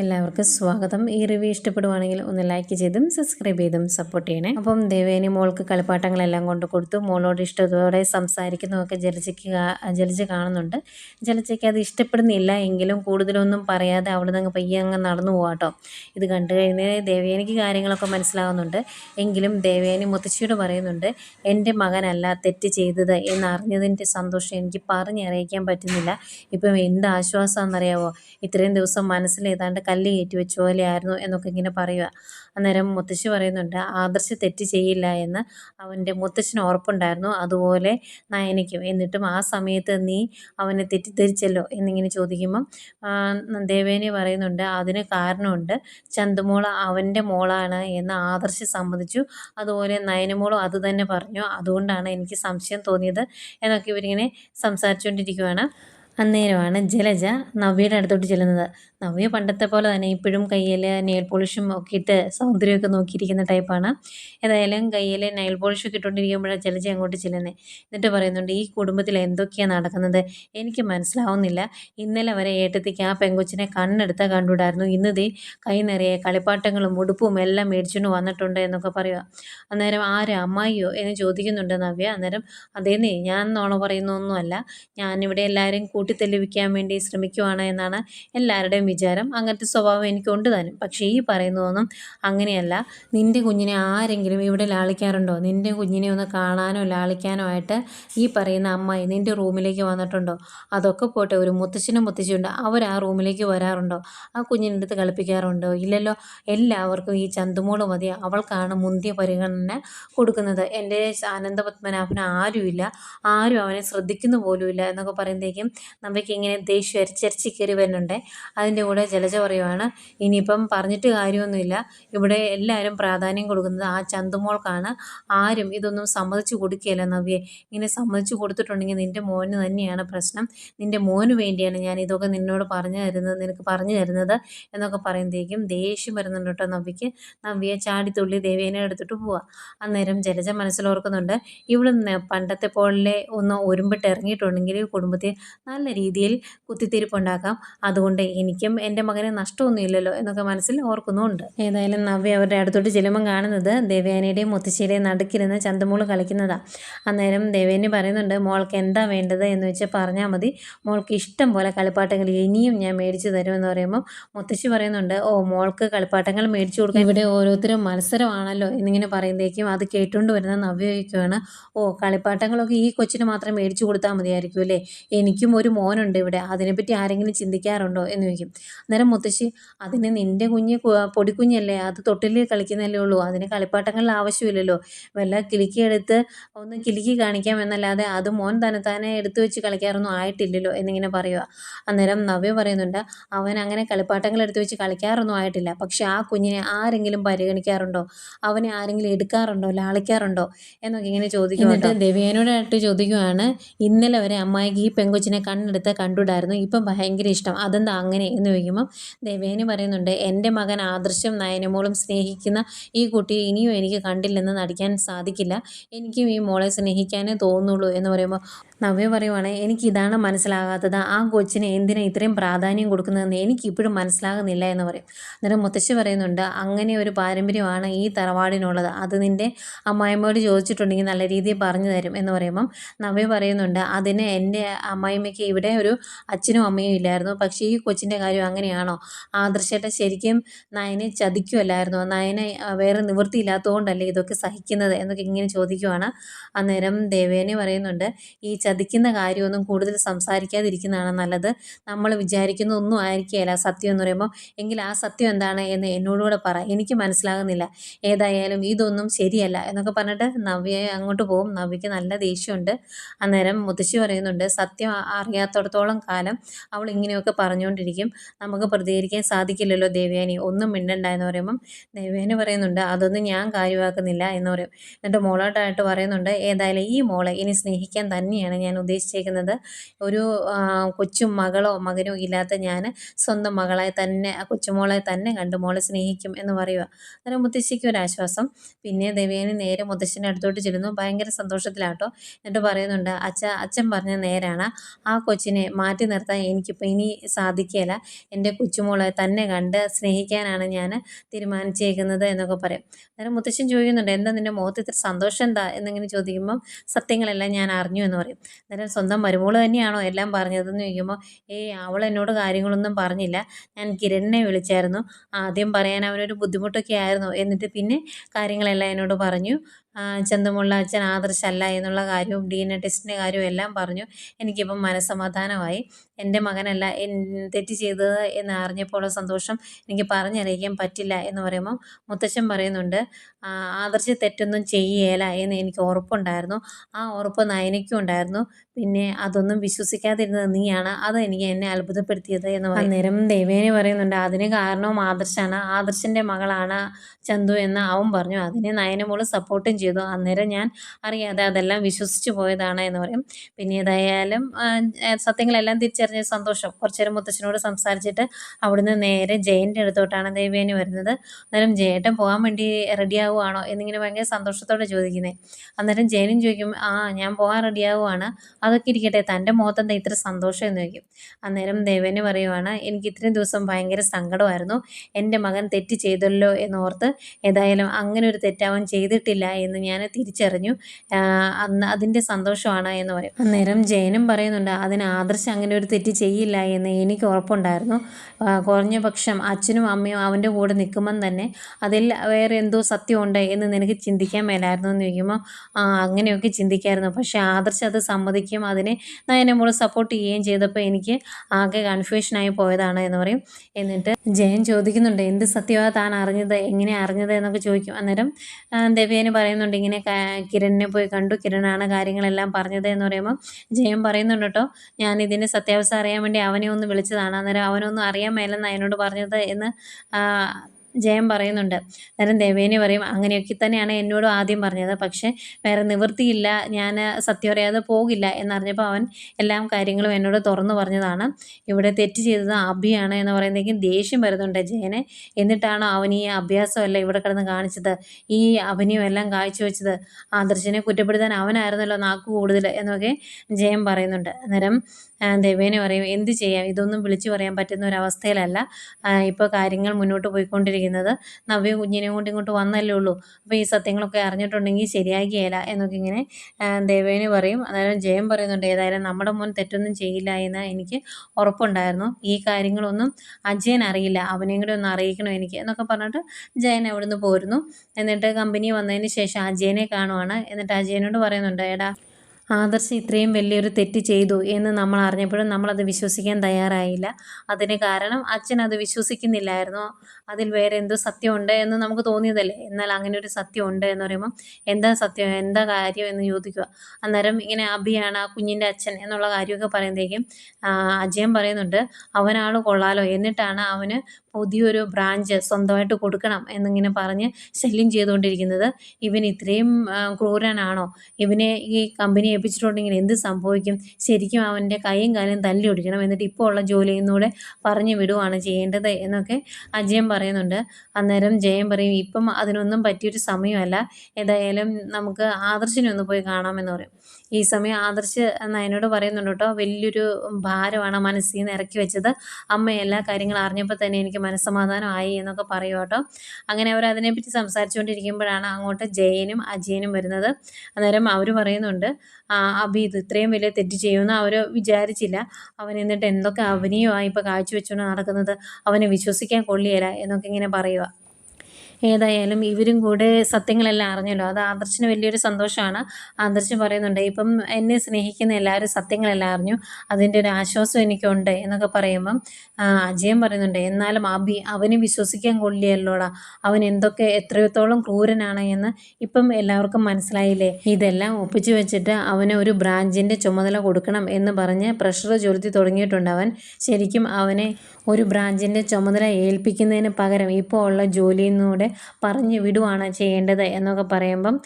എല്ലാവർക്കും സ്വാഗതം. ഈ റിവ്യൂ ഇഷ്ടപ്പെടുവാണെങ്കിൽ ഒന്ന് ലൈക്ക് ചെയ്തും സബ്സ്ക്രൈബ് ചെയ്തും സപ്പോർട്ട് ചെയ്യണേ. അപ്പം ദേവേനി മോൾക്ക് കളിപ്പാട്ടങ്ങളെല്ലാം കൊണ്ട് കൊടുത്തു. മോളോട് ഇഷ്ടത്തോടെ സംസാരിക്കുന്നതൊക്കെ ജലജയ്ക്ക് ജലജ കാണുന്നുണ്ട്. ജലജയ്ക്ക് അത് ഇഷ്ടപ്പെടുന്നില്ല എങ്കിലും കൂടുതലൊന്നും പറയാതെ അവിടെ നിന്ന് പയ്യെ അങ്ങ് നടന്നു പോകാട്ടോ ഇത് കണ്ടു കഴിഞ്ഞാൽ ദേവേനിക്ക് കാര്യങ്ങളൊക്കെ മനസ്സിലാകുന്നുണ്ട് എങ്കിലും ദേവേനി മുത്തശ്ശിയോട് പറയുന്നുണ്ട് എന്റെ മകനല്ല തെറ്റ് ചെയ്തത് എന്നറിഞ്ഞതിന്റെ സന്തോഷം എനിക്ക് പറഞ്ഞറിയിക്കാൻ പറ്റുന്നില്ല. ഇപ്പം എന്ത് ആശ്വാസമാണെന്നറിയാവോ? ഇത്രയും ദിവസം മനസ്സിൽ ഏതാണ്ട് കല്ല് കയറ്റി വെച്ച പോലെയായിരുന്നു എന്നൊക്കെ ഇങ്ങനെ പറയുക. അന്നേരം മുത്തശ്ശി പറയുന്നുണ്ട് ആദർശ തെറ്റ് ചെയ്യില്ല എന്ന് അവന്റെ മുത്തശ്ശന് ഉറപ്പുണ്ടായിരുന്നു. അതുപോലെ നയനയ്ക്കും. എന്നിട്ടും ആ സമയത്ത് നീ അവനെ തെറ്റിദ്ധരിച്ചല്ലോ? എന്നിങ്ങനെ ചോദിക്കുമ്പം ദേവേനി പറയുന്നുണ്ട് അതിന് കാരണമുണ്ട്. ചന്തുമോൾ അവന്റെ മോളാണ് എന്ന് ആദർശ് സമ്മതിച്ചു. അതുപോലെ നയനമോളും അത് തന്നെ പറഞ്ഞു. അതുകൊണ്ടാണ് എനിക്ക് സംശയം തോന്നിയത് എന്നൊക്കെ ഇവരിങ്ങനെ സംസാരിച്ചുകൊണ്ടിരിക്കുകയാണ് അന്നേരമാണ് ജലജ നവ്യയുടെ അടുത്തോട്ട് ചെല്ലുന്നത്. നവ്യ പണ്ടത്തെ പോലെ തന്നെ ഇപ്പോഴും കയ്യിൽ നെയിൽ പോളിഷും ഒക്കെ ഇട്ട് സൗന്ദര്യമൊക്കെ നോക്കിയിരിക്കുന്ന ടൈപ്പാണ് ഏതായാലും കയ്യിൽ നെയിൽ പോളിഷൊക്കെ ഇട്ടുകൊണ്ടിരിക്കുമ്പോഴാണ് ജലജ അങ്ങോട്ട് ചെല്ലുന്നത് എന്നിട്ട് പറയുന്നുണ്ട് ഈ കുടുംബത്തിൽ എന്തൊക്കെയാണ് നടക്കുന്നത്? എനിക്ക് മനസ്സിലാവുന്നില്ല. ഇന്നലെ വരെ ഏട്ടത്തിക്ക് ആ പെങ്കൊച്ചിനെ കണ്ണെടുത്താൽ കണ്ടുവിടായിരുന്നു. ഇന്ന് ദേ കൈ നിറയെ കളിപ്പാട്ടങ്ങളും ഉടുപ്പും എല്ലാം മേടിച്ചുകൊണ്ട് വന്നിട്ടുണ്ട് എന്നൊക്കെ പറയുക അന്നേരം ആര് അമ്മായിയോ? എന്ന് ചോദിക്കുന്നുണ്ട് നവ്യ. അന്നേരം അതേന്നേ ഞാൻ നോണ പറയുന്നൊന്നുമല്ല. ഞാനിവിടെ എല്ലാവരും കൂട്ടിത്തെളിവിക്കാൻ വേണ്ടി ശ്രമിക്കുവാണ് എന്നാണ് എല്ലാവരുടെയും വിചാരം. അങ്ങനത്തെ സ്വഭാവം എനിക്കുണ്ട് തന്നെ പക്ഷേ ഈ പറയുന്നതൊന്നും അങ്ങനെയല്ല. നിന്റെ കുഞ്ഞിനെ ആരെങ്കിലും ഇവിടെ ലാളിക്കാറുണ്ടോ? നിന്റെ കുഞ്ഞിനെ ഒന്ന് കാണാനോ ലാളിക്കാനോ ആയിട്ട് ഈ പറയുന്ന അമ്മായി നിന്റെ റൂമിലേക്ക് വന്നിട്ടുണ്ടോ? അതൊക്കെ പോട്ടെ ഒരു മുത്തശ്ശനും മുത്തശ്ശിയുണ്ട്. അവർ ആ റൂമിലേക്ക് വരാറുണ്ടോ? ആ കുഞ്ഞിന്റെ അടുത്ത് കളിപ്പിക്കാറുണ്ടോ? ഇല്ലല്ലോ എല്ലാവർക്കും ഈ ചന്തുമോൾ മതി അവൾക്കാണ് മുന്തിയ പരിഗണന കൊടുക്കുന്നത്. എന്റെ ആനന്ദപത്മനാഭന ആരുമില്ല. ആരും അവനെ ശ്രദ്ധിക്കുന്നു പോലുമില്ല എന്നൊക്കെ പറയുമ്പോഴേക്കും നമ്മൾക്ക് ഇങ്ങനെ ദേഷ്യം അരിച്ചരിച്ച് കയറി വരുന്നുണ്ട്. അതിന്റെ കൂടെ ജലജ പറയുവാണ് ഇനിയിപ്പം പറഞ്ഞിട്ട് കാര്യമൊന്നുമില്ല. ഇവിടെ എല്ലാവരും പ്രാധാന്യം കൊടുക്കുന്നത് ആ ചന്തുമോൾക്കാണ്. ആരും ഇതൊന്നും സമ്മതിച്ചു കൊടുക്കുകയില്ല നവ്യെ. ഇങ്ങനെ സമ്മതിച്ചു കൊടുത്തിട്ടുണ്ടെങ്കിൽ നിന്റെ മോന് തന്നെയാണ് പ്രശ്നം. നിന്റെ മോന് വേണ്ടിയാണ് ഞാൻ ഇതൊക്കെ നിന്നോട് പറഞ്ഞു തരുന്നത് നിനക്ക് പറഞ്ഞു തരുന്നത് എന്നൊക്കെ പറയുമ്പോഴേക്കും ദേഷ്യം വരുന്നുണ്ട് കേട്ടോ നവ്യക്ക് നവ്യെ ചാടിത്തുള്ളി ദേവേനെ എടുത്തിട്ട് പോവാം. അന്നേരം ജലജ മനസ്സിലോർക്കുന്നുണ്ട് ഇവിടുന്ന് പണ്ടത്തെ പോലെ ഒന്ന് ഒരുമ്പിട്ട് ഇറങ്ങിയിട്ടുണ്ടെങ്കിൽ കുടുംബത്തെ കുടുംബത്തിൽ നല്ല രീതിയിൽ കുത്തിത്തിരിപ്പുണ്ടാക്കാം അതുകൊണ്ട് എനിക്കും എന്റെ മകന് നഷ്ടമൊന്നുമില്ലല്ലോ എന്നൊക്കെ മനസ്സിൽ ഓർക്കുന്നുണ്ട് ഏതായാലും നവ്യ അവരുടെ അടുത്തോട്ട് ചെല്ലുമ്പം കാണുന്നത് ദേവയാനിയുടെയും മുത്തശ്ശിയുടെയും നടുക്കിരുന്ന് ചന്തമൂൾ കളിക്കുന്നതാണ് അന്നേരം ദേവേനി പറയുന്നുണ്ട് മോൾക്ക് എന്താ വേണ്ടത്? എന്ന് വെച്ചാൽ പറഞ്ഞാൽ മതി. മോൾക്ക് ഇഷ്ടം പോലെ കളിപ്പാട്ടങ്ങൾ ഇനിയും ഞാൻ മേടിച്ചു തരുമെന്ന് പറയുമ്പോൾ മുത്തശ്ശി പറയുന്നുണ്ട് ഓ മോൾക്ക് കളിപ്പാട്ടങ്ങൾ മേടിച്ചു കൊടുക്കാൻ ഇവിടെ ഓരോരുത്തരും മത്സരമാണല്ലോ എന്നിങ്ങനെ പറയുമ്പോഴേക്കും അത് കേട്ടുകൊണ്ട് വരുന്ന നവ്യ ഓ കളിപ്പാട്ടങ്ങളൊക്കെ ഈ കൊച്ചിന് മാത്രം മേടിച്ചു കൊടുത്താൽ മതിയായിരിക്കും അല്ലേ? എനിക്കും ഒരു മോനുണ്ട് ഇവിടെ. അതിനെപ്പറ്റി ആരെങ്കിലും ചിന്തിക്കാറുണ്ടോ എന്ന് ചോദിക്കും. അന്നേരം മുത്തശ്ശി അതിന് നിന്റെ കുഞ്ഞ് പൊടിക്കുഞ്ഞല്ലേ? അത് തൊട്ടിൽ കളിക്കുന്നല്ലേ ഉള്ളൂ. അതിന് കളിപ്പാട്ടങ്ങളിൽ ആവശ്യമില്ലല്ലോ. വല്ല കിലുക്കി എടുത്ത് ഒന്ന് കിലുക്കി കാണിക്കാം എന്നല്ലാതെ അത് മോൻ തന്നെത്താനെ എടുത്തു വെച്ച് കളിക്കാറൊന്നും ആയിട്ടില്ലല്ലോ എന്നിങ്ങനെ പറയുക. അന്നേരം നവ്യ പറയുന്നുണ്ട് അവൻ അങ്ങനെ കളിപ്പാട്ടങ്ങൾ എടുത്തു വെച്ച് കളിക്കാറൊന്നും ആയിട്ടില്ല. പക്ഷെ ആ കുഞ്ഞിനെ ആരെങ്കിലും പരിഗണിക്കാറുണ്ടോ? അവനെ ആരെങ്കിലും എടുക്കാറുണ്ടോ? ലാളിക്കാറുണ്ടോ? എന്നൊക്കെ ഇങ്ങനെ ചോദിക്കും എന്നിട്ട് ദേവേനോടായിട്ട് ചോദിക്കുവാണ് ഇന്നലെ വരെ അമ്മായിക്ക് ഈ പെങ്കൊച്ചിനെ കണ്ണെടുത്ത് കണ്ടുവിടായിരുന്നു ഇപ്പം ഭയങ്കര ഇഷ്ടം. അതെന്താ അങ്ങനെ എന്ന് ചോദിക്കുമ്പം ദേവേനി പറയുന്നുണ്ട് എന്റെ മകൻ ആദർശം നയനമോളും സ്നേഹിക്കുന്ന ഈ കുട്ടിയെ ഇനിയും എനിക്ക് കണ്ടില്ലെന്ന് നടിക്കാൻ സാധിക്കില്ല. എനിക്കും ഈ മോളെ സ്നേഹിക്കാനേ തോന്നുള്ളൂ എന്ന് പറയുമ്പോൾ നവ്യ എനിക്ക് ഇതാണ് മനസ്സിലാകാത്തത്. ആ കൊച്ചിന് എന്തിനാ ഇത്രയും പ്രാധാന്യം കൊടുക്കുന്നതെന്ന് എനിക്കിപ്പോഴും മനസ്സിലാകുന്നില്ല എന്ന് പറയും. അന്നേരം മുത്തശ്ശി പറയുന്നുണ്ട് അങ്ങനെ ഒരു പാരമ്പര്യമാണ് ഈ തറവാടിനുള്ളത്. അത് നിന്റെ അമ്മായിമ്മയോട് ചോദിച്ചിട്ടുണ്ടെങ്കിൽ നല്ല രീതിയിൽ പറഞ്ഞു തരും എന്ന് പറയുമ്പം നവ്യ പറയുന്നുണ്ട് അതിന് എന്റെ അമ്മായിമ്മയ്ക്ക് ഇവിടെ ഒരു അച്ഛനും അമ്മയും ഇല്ലായിരുന്നു. പക്ഷേ ഈ കൊച്ചിന്റെ കാര്യം അങ്ങനെയാണോ? ആദർശേട്ട ശരിക്കും നയനെ ചതിക്കുമല്ലായിരുന്നു നയനെ വേറെ നിവൃത്തിയില്ലാത്തതുകൊണ്ടല്ലേ ഇതൊക്കെ സഹിക്കുന്നത്? എന്നൊക്കെ ഇങ്ങനെ ചോദിക്കുവാണ്. അന്നേരം ദേവേനെ പറയുന്നുണ്ട് ഈ ചതിക്കുന്ന കാര്യമൊന്നും കൂടുതൽ സംസാരിക്കാതിരിക്കുന്നതാണ് നല്ലത്. നമ്മൾ വിചാരിക്കുന്ന ഒന്നും ആയിരിക്കുകയില്ല സത്യം എന്ന് പറയുമ്പോൾ എങ്കിൽ ആ സത്യം എന്താണ് എന്ന് എന്നോടുകൂടെ പറ. എനിക്ക് മനസ്സിലാകുന്നില്ല. ഏതായാലും ഇതൊന്നും ശരിയല്ല എന്നൊക്കെ പറഞ്ഞിട്ട് നവ്യ അങ്ങോട്ട് പോകും. നവ്യക്ക് നല്ല ദേഷ്യമുണ്ട്. അന്നേരം മുത്തശ്ശി പറയുന്നുണ്ട് സത്യം അറിയാത്തടത്തോളം കാലം അവൾ ഇങ്ങനെയൊക്കെ പറഞ്ഞുകൊണ്ടിരിക്കും. നമുക്ക് പ്രതികരിക്കാൻ സാധിക്കില്ലല്ലോ ദേവയാനി. ഒന്നും മിണ്ടണ്ട എന്ന് പറയുമ്പം ദേവയാനി പറയുന്നുണ്ട് അതൊന്നും ഞാൻ കാര്യമാക്കുന്നില്ല എന്ന് പറയും. എന്നിട്ട് മോളോട്ടായിട്ട് പറയുന്നുണ്ട് ഏതായാലും ഈ മോളെ ഇനി സ്നേഹിക്കാൻ തന്നെയാണ് ഞാൻ ഉദ്ദേശിച്ചേക്കുന്നത്. ഒരു കൊച്ചും മകളോ മകനോ ഇല്ലാത്ത ഞാൻ സ്വന്തം മകളെ തന്നെ ആ കൊച്ചുമോളെ തന്നെ കണ്ട് മോളെ സ്നേഹിക്കും എന്ന് പറയുക അന്നേരം മുത്തശ്ശിക്ക് ഒരു ആശ്വാസം. പിന്നെ ദേവേനി നേരെ മുത്തശ്ശന്റെ അടുത്തോട്ട് ചെല്ലുന്നു. ഭയങ്കര സന്തോഷത്തിലാട്ടോ. എന്നിട്ട് പറയുന്നുണ്ട് അച്ഛ അച്ഛൻ പറഞ്ഞ നേരാണ്. ആ കൊച്ചിനെ മാറ്റി നിർത്താൻ എനിക്കിപ്പോൾ ഇനി സാധിക്കില്ല എന്റെ കൊച്ചുമോളെ തന്നെ കണ്ട് സ്നേഹിക്കാനാണ് ഞാൻ തീരുമാനിച്ചേക്കുന്നത് എന്നൊക്കെ പറയും. അന്നേരം മുത്തശ്ശൻ ചോദിക്കുന്നുണ്ട് എന്താ നിന്റെ മുഖത്ത് ഇത്ര സന്തോഷം എന്താ? എന്നിങ്ങനെ ചോദിക്കുമ്പം സത്യങ്ങളെല്ലാം ഞാൻ അറിഞ്ഞു എന്ന് പറയും. അന്നേരം സ്വന്തം മരുമോൾ തന്നെയാണോ എല്ലാം പറഞ്ഞതെന്ന് ചോദിക്കുമ്പോൾ ഏയ് അവൾ എന്നോട് കാര്യങ്ങളൊന്നും പറഞ്ഞില്ല. ഞാൻ കിരണിനെ വിളിച്ചായിരുന്നു. ആദ്യം പറയാൻ അവനൊരു ബുദ്ധിമുട്ടൊക്കെ ആയിരുന്നു. എന്നിട്ട് പിന്നെ കാര്യങ്ങളെല്ലാം എന്നോട് പറഞ്ഞു. ചന്തമുള്ള അച്ഛൻ ആദർശല്ല എന്നുള്ള കാര്യവും ഡി എൻ എ ടെസ്റ്റിന്റെ കാര്യവും എല്ലാം പറഞ്ഞു. എനിക്കിപ്പം മനസ്സമാധാനമായി. എന്റെ മകനല്ല തെറ്റ് ചെയ്തത് എന്ന് അറിഞ്ഞപ്പോൾ സന്തോഷം എനിക്ക് പറഞ്ഞറിയിക്കാൻ പറ്റില്ല എന്ന് പറയുമ്പോൾ മുത്തശ്ശൻ പറയുന്നുണ്ട് ആദർശ തെറ്റൊന്നും ചെയ്യേല എന്ന് എനിക്ക് ഉറപ്പുണ്ടായിരുന്നു. ആ ഉറപ്പ് നയനയ്ക്കും ഉണ്ടായിരുന്നു. പിന്നെ അതൊന്നും വിശ്വസിക്കാതിരുന്നത് നീയാണ്. അത് എനിക്ക് എന്നെ അത്ഭുതപ്പെടുത്തിയത് എന്ന് പറയുന്നേരം ദേവേനെ ദേവേനി പറയുന്നുണ്ട് അതിന് കാരണവും ആദർശാണ്. ആദർശന്റെ മകളാണ് ചന്തു എന്ന് അവൻ പറഞ്ഞു. അതിനെ നയനമോൾ സപ്പോർട്ടും ചെയ്തു. അന്നേരം ഞാൻ അറിയാതെ അതെല്ലാം വിശ്വസിച്ച് പോയതാണ് എന്ന് പറയും. പിന്നെ ഏതായാലും സത്യങ്ങളെല്ലാം തിരിച്ചറിഞ്ഞ സന്തോഷം. കുറച്ചേരം മുത്തച്ഛനോട് സംസാരിച്ചിട്ട് അവിടുന്ന് നേരെ ജയന്റെ അടുത്തോട്ടാണ് ദേവേനി വരുന്നത്. അന്നേരം ജയേട്ടൻ പോകാൻ വേണ്ടി റെഡിയാവുകയാണോ എന്നിങ്ങനെ ഭയങ്കര സന്തോഷത്തോടെ ചോദിക്കുന്നത് അന്നേരം ജയനും ചോദിക്കും ആ ഞാൻ പോകാൻ റെഡിയാവുകയാണ് അതൊക്കെ ഇരിക്കട്ടെ. തന്റെ മുഖത്തെന്താ ഇത്ര സന്തോഷം? എന്ന് ചോദിക്കും. അന്നേരം ദേവേന് പറയുവാണ് എനിക്ക് ഇത്രയും ദിവസം ഭയങ്കര സങ്കടമായിരുന്നു. എന്റെ മകൻ തെറ്റ് ചെയ്തല്ലോ എന്നോർത്ത് ഏതായാലും അങ്ങനെ ഒരു തെറ്റാവാൻ ചെയ്തിട്ടില്ല എന്ന് ഞാൻ തിരിച്ചറിഞ്ഞു. അന്ന് അതിന്റെ സന്തോഷമാണ് എന്ന് പറയും. അന്നേരം ജയനും പറയുന്നുണ്ട് അതിന് ആദർശം അങ്ങനെ ഒരു തെറ്റ് ചെയ്യില്ല എന്ന് എനിക്ക് ഉറപ്പുണ്ടായിരുന്നു. കുറഞ്ഞ പക്ഷം അച്ഛനും അമ്മയും അവന്റെ കൂടെ നിൽക്കുമ്പം തന്നെ അതിൽ വേറെ എന്തോ സത്യമുണ്ട് എന്ന് നിനക്ക് ചിന്തിക്കാൻ മേലായിരുന്നു എന്ന് ചോദിക്കുമ്പോൾ അങ്ങനെയൊക്കെ ചിന്തിക്കായിരുന്നു. പക്ഷേ ആദർശം അത് സമ്മതിക്കുകയും അതിനെ നയനമോൾ സപ്പോർട്ട് ചെയ്യുകയും ചെയ്തപ്പോൾ എനിക്ക് ആകെ കൺഫ്യൂഷനായി പോയതാണ് എന്ന് പറയും. എന്നിട്ട് ജയൻ ചോദിക്കുന്നുണ്ട് എന്ത് സത്യമാണ് താൻ അറിഞ്ഞത്? എങ്ങനെ അറിഞ്ഞത്? എന്നൊക്കെ ചോദിക്കും. അന്നേരം ദേവിയനെ ദേവയാനി പറയുന്നുണ്ട് ഇങ്ങനെ കിരണിനെ പോയി കണ്ടു. കിരണാണ് കാര്യങ്ങളെല്ലാം പറഞ്ഞത് എന്ന് പറയുമ്പോൾ ജയം പറയുന്നുണ്ട് കേട്ടോ. ഞാൻ ഇതിന്റെ സത്യാവസ്ഥ അറിയാൻ വേണ്ടി അവനെ ഒന്ന് വിളിച്ചതാണ്. അന്നേരം അവനൊന്നും അറിയാൻ മേലെന്ന് എന്നോട് പറഞ്ഞത് എന്ന് ആ, ജയൻ പറയുന്നുണ്ട്. അന്നേരം ദേവേനി പറയും അങ്ങനെയൊക്കെ തന്നെയാണ് എന്നോട് ആദ്യം പറഞ്ഞത്. പക്ഷേ വേറെ നിവൃത്തിയില്ല ഞാൻ സത്യം അറിയാതെ പോകില്ല എന്നറിഞ്ഞപ്പോൾ അവൻ എല്ലാം കാര്യങ്ങളും എന്നോട് തുറന്നു പറഞ്ഞതാണ്. ഇവിടെ തെറ്റ് ചെയ്തത് അഭിയാണ് എന്ന് പറയുന്നതെങ്കിൽ ദേഷ്യം വരുന്നുണ്ട് ജയനെ. എന്നിട്ടാണോ അവൻ ഈ അഭ്യാസമല്ല ഇവിടെ കിടന്ന് കാണിച്ചത്? ഈ അഭിനയം എല്ലാം കാഴ്ചവെച്ചത്? ആദർശനെ കുറ്റപ്പെടുത്താൻ അവനായിരുന്നല്ലോ നാക്ക് കൂടുതൽ എന്നൊക്കെ ജയൻ പറയുന്നുണ്ട്. അന്നേരം ദേവേനെ പറയും എന്ത് ചെയ്യാം? ഇതൊന്നും വിളിച്ചു പറയാൻ പറ്റുന്ന ഒരു അവസ്ഥയിലല്ല. ഇപ്പോൾ കാര്യങ്ങൾ മുന്നോട്ട് പോയിക്കൊണ്ടിരിക്കുന്നത് നവ്യ കുഞ്ഞിനെ കൊണ്ട് ഇങ്ങോട്ട് വന്നല്ലേ ഉള്ളൂ. അപ്പോൾ ഈ സത്യങ്ങളൊക്കെ അറിഞ്ഞിട്ടുണ്ടെങ്കിൽ ശരിയാകിയല്ല എന്നൊക്കെ ഇങ്ങനെ ദേവേന് പറയും. അതായത് ജയം പറയുന്നുണ്ട് ഏതായാലും നമ്മുടെ മോൻ തെറ്റൊന്നും ചെയ്യില്ല എന്ന് എനിക്ക് ഉറപ്പുണ്ടായിരുന്നു. ഈ കാര്യങ്ങളൊന്നും അജയൻ അറിയില്ല. അവനെയും കൂടെ ഒന്ന് അറിയിക്കണം എനിക്ക് എന്നൊക്കെ പറഞ്ഞിട്ട് ജയൻ അവിടുന്ന് പോരുന്നു. എന്നിട്ട് കമ്പനി വന്നതിന് ശേഷം അജയനെ കാണുവാണ്. എന്നിട്ട് അജയനോട് പറയുന്നുണ്ട് എടാ ആദർശ് ഇത്രയും വലിയൊരു തെറ്റ് ചെയ്തു എന്ന് നമ്മൾ അറിഞ്ഞപ്പോഴും നമ്മളത് വിശ്വസിക്കാൻ തയ്യാറായില്ല. അതിന് കാരണം അച്ഛൻ അത് വിശ്വസിക്കുന്നില്ലായിരുന്നു. അതിൽ വേറെ എന്തോ സത്യമുണ്ട് എന്ന് നമുക്ക് തോന്നിയതല്ലേ? എന്നാൽ അങ്ങനെ ഒരു സത്യം ഉണ്ട് എന്ന് പറയുമ്പോൾ എന്താ സത്യം? എന്താ കാര്യം എന്ന് ചോദിക്കുക. അന്നേരം ഇങ്ങനെ അഭിയാണ് ആ കുഞ്ഞിന്റെ അച്ഛൻ എന്നുള്ള കാര്യമൊക്കെ പറയുമ്പോഴേക്കും അജയൻ പറയുന്നുണ്ട് അവനാൾ കൊള്ളാലോ. എന്നിട്ടാണ് അവന് പുതിയൊരു ബ്രാഞ്ച് സ്വന്തമായിട്ട് കൊടുക്കണം എന്നിങ്ങനെ പറഞ്ഞ് ശല്യം ചെയ്തുകൊണ്ടിരിക്കുന്നത്. ഇവൻ ഇത്രയും ക്രൂരനാണോ? ഇവനെ ഈ കമ്പനി ഏൽപ്പിച്ചിട്ടുണ്ടെങ്കിൽ എന്ത് സംഭവിക്കും? ശരിക്കും അവന്റെ കൈയും കാലും തല്ലി ഒടിക്കണം. എന്നിട്ട് ഇപ്പോൾ ഉള്ള ജോലിയിൽ നിന്നൂടെ പറഞ്ഞു വിടുവാണ് ചെയ്യേണ്ടത് എന്നൊക്കെ അജയൻ പറയുന്നുണ്ട്. അന്നേരം ജയൻ പറയും ഇപ്പം അതിനൊന്നും പറ്റിയൊരു സമയമല്ല. ഏതായാലും നമുക്ക് ആദർശിനെ ഒന്ന് പോയി കാണാമെന്ന് പറയും. ഈ സമയം ആദർശ് നയനോട് പറയുന്നുണ്ട് കേട്ടോ വലിയൊരു ഭാരമാണ് മനസ്സിൽ നിന്ന് ഇറക്കി വെച്ചത്. അമ്മ എല്ലാ കാര്യങ്ങളും അറിഞ്ഞപ്പോൾ തന്നെ എനിക്ക് മനസ്സമാധാനമായി എന്നൊക്കെ പറയും കേട്ടോ. അങ്ങനെ അവർ അതിനെപ്പറ്റി സംസാരിച്ചുകൊണ്ടിരിക്കുമ്പോഴാണ് അങ്ങോട്ട് ജയനും അജയനും വരുന്നത്. അന്നേരം അവർ പറയുന്നുണ്ട് "ആ, അഭി ഇത് ഇത്രയും വലിയ തെറ്റ് ചെയ്യുമെന്ന് അവർ വിചാരിച്ചില്ല. അവൻ എന്നിട്ട് എന്തൊക്കെ അഭിനയമായി ഇപ്പോൾ കാഴ്ചവെച്ചുകൊണ്ട് നടക്കുന്നത്? അവനെ വിശ്വസിക്കാൻ കൊള്ളിയല്ല എന്നൊക്കെ ഇങ്ങനെ പറയുക ഏതായാലും ഇവരും കൂടെ സത്യങ്ങളെല്ലാം അറിഞ്ഞല്ലോ. അത് ആദർശിന് വലിയൊരു സന്തോഷമാണ്. ആദർശ് പറയുന്നുണ്ട് ഇപ്പം എന്നെ സ്നേഹിക്കുന്ന എല്ലാവരും സത്യങ്ങളെല്ലാം അറിഞ്ഞു. അതിന്റെ ഒരു ആശ്വാസം എനിക്കുണ്ട് എന്നൊക്കെ പറയുമ്പം അജയൻ പറയുന്നുണ്ട് എന്നാലും അബി അവനെ വിശ്വസിക്കാൻ കൊള്ളിയല്ലോടാ. അവൻ എന്തൊക്കെ എത്രത്തോളം ക്രൂരനാണ് എന്ന് ഇപ്പം എല്ലാവർക്കും മനസ്സിലായില്ലേ? ഇതെല്ലാം ഒപ്പിച്ചു വെച്ചിട്ട് അവന് ഒരു ബ്രാഞ്ചിന്റെ ചുമതല കൊടുക്കണം എന്ന് പറഞ്ഞ് പ്രഷർ ചൊലുത്തി തുടങ്ങിയിട്ടുണ്ട് അവൻ. ശരിക്കും അവനെ ഒരു ബ്രാഞ്ചിന്റെ ചുമതല ഏൽപ്പിക്കുന്നതിന് പകരം ഇപ്പോൾ ഉള്ള ജോലിയിൽ പറഞ്ഞു വിടുവാണ് ചെയ്യേണ്ടത് എന്നൊക്കെ പറയുമ്പം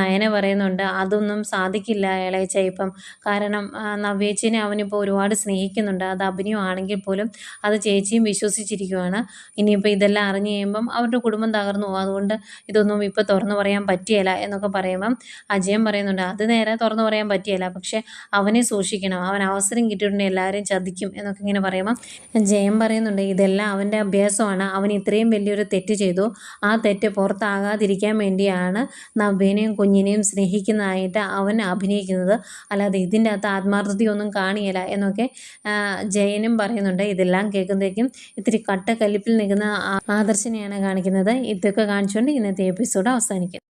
നയന പറയുന്നുണ്ട് അതൊന്നും സാധിക്കില്ല ഇളയച്ച ഇപ്പം. കാരണം നവ്യേച്ചിനെ അവനിപ്പോൾ ഒരുപാട് സ്നേഹിക്കുന്നുണ്ട്. അത് അഭിനയമാണെങ്കിൽ പോലും അത് ചേച്ചിയും വിശ്വസിച്ചിരിക്കുവാണ്. ഇനിയിപ്പോൾ ഇതെല്ലാം അറിഞ്ഞു കഴിയുമ്പം അവരുടെ കുടുംബം തകർന്നു അതുകൊണ്ട് ഇതൊന്നും ഇപ്പോൾ തുറന്നു പറയാൻ പറ്റിയല്ല എന്നൊക്കെ പറയുമ്പം അജയൻ പറയുന്നുണ്ട് അത് നേരെ തുറന്നു പറയാൻ പറ്റിയല്ല. പക്ഷേ അവനെ സൂക്ഷിക്കണം. അവൻ അവസരം കിട്ടിയിട്ടുണ്ടെങ്കിൽ എല്ലാവരെയും ചതിക്കും എന്നൊക്കെ ഇങ്ങനെ പറയുമ്പം ജയൻ പറയുന്നുണ്ട് ഇതെല്ലാം അവന്റെ അഭ്യാസമാണ്. അവൻ ഇത്രയും വലിയൊരു തെറ്റ് ചെയ്തു. ആ തെറ്റ് പുറത്താകാതിരിക്കാൻ വേണ്ടിയാണ് നവ്യനെയും കുഞ്ഞിനെയും സ്നേഹിക്കുന്നതായിട്ട് അവൻ അഭിനയിക്കുന്നത്. അല്ലാതെ ഇതിന്റെ അകത്ത് ആത്മാർത്ഥതയൊന്നും കാണിയില്ല എന്നൊക്കെ ജയനും പറയുന്നുണ്ട്. ഇതെല്ലാം കേൾക്കുമ്പോഴേക്കും ഇത്തിരി കട്ട കലിപ്പിൽ നിൽക്കുന്ന ആദർശിനെയാണ് കാണിക്കുന്നത്. ഇതൊക്കെ കാണിച്ചുകൊണ്ട് ഇന്നത്തെ എപ്പിസോഡ് അവസാനിക്കും.